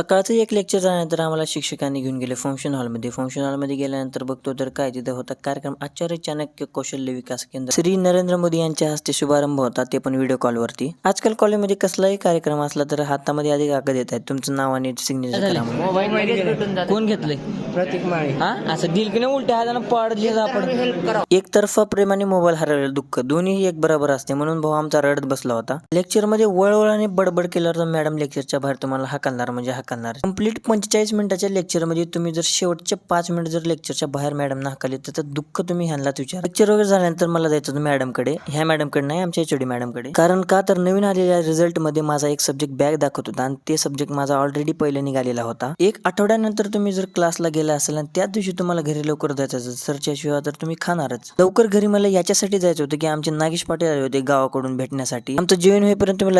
सकाळचं एक लेक्चर झाल्यानंतर आम्हाला शिक्षकांनी घेऊन गेले फंक्शन हॉलमध्ये फंक्शन हॉलमध्ये गेल्यानंतर बघतो तर काय तिथे होता कार्यक्रम आचार्य चाणक्य कौशल्य विकास केंद्र. श्री नरेंद्र मोदी यांच्या हस्ते शुभारंभ होता ते पण व्हिडिओ कॉलवरती आजकाल कॉलेजमध्ये कसलाही कार्यक्रम असला तर हातामध्ये आधी कागद येत आहेत. तुमचं नाव आणि सिग्नेचर. कोण घेतलंय? प्रतीक माळी. हा? असं दिल की नाही? उलट्या हाताने पाडले आपण. एकतर्फा प्रेमाने मोबाईल हरवलेलं दुःख. दोन्ही एक बरोबर असते. म्हणून भाऊ आमचा रडत बसला होता. लेक्चरमध्ये वळवळाने बडबड केल्यावर तर मॅडम लेक्चरच्या बाहेर तुम्हाला हाकलणार म्हणजे हाकलणार. कंप्लीट पंचेचाळीस मिनिटाच्या लेक्चरमध्ये तुम्ही जर शेवटचे पाच मिनिट जर लेक्चरच्या बाहेर मॅडम हाकले तर दुःख तुम्ही ह्यांनाच विचार. लेक्चर वगैरे झाल्यानंतर मला जायचं होतं मॅडमकडे. ह्या मॅडमकडे नाही आमच्या एचओडी मॅडमकडे. कारण का तर नवीन आलेल्या रिझल्टमध्ये माझा एक सब्जेक्ट बॅग दाखवत होता आणि ते सब्जेक्ट माझा ऑलरेडी पहिले निघालेला होता. एक आठवड्यानंतर तुम्ही जर क्लासला गेला असेल आणि त्याच दिवशी तुम्हाला घरी लवकर जायचं असेल सरच्याशिवाय तर तुम्ही खाणारच. लवकर घरी मला याच्यासाठी जायचं होतं की आमचे नागेश पाटील आले होते गावाकडून भेटण्यासाठी. आमचं जेवण होईपर्यंत तुम्ही लाईक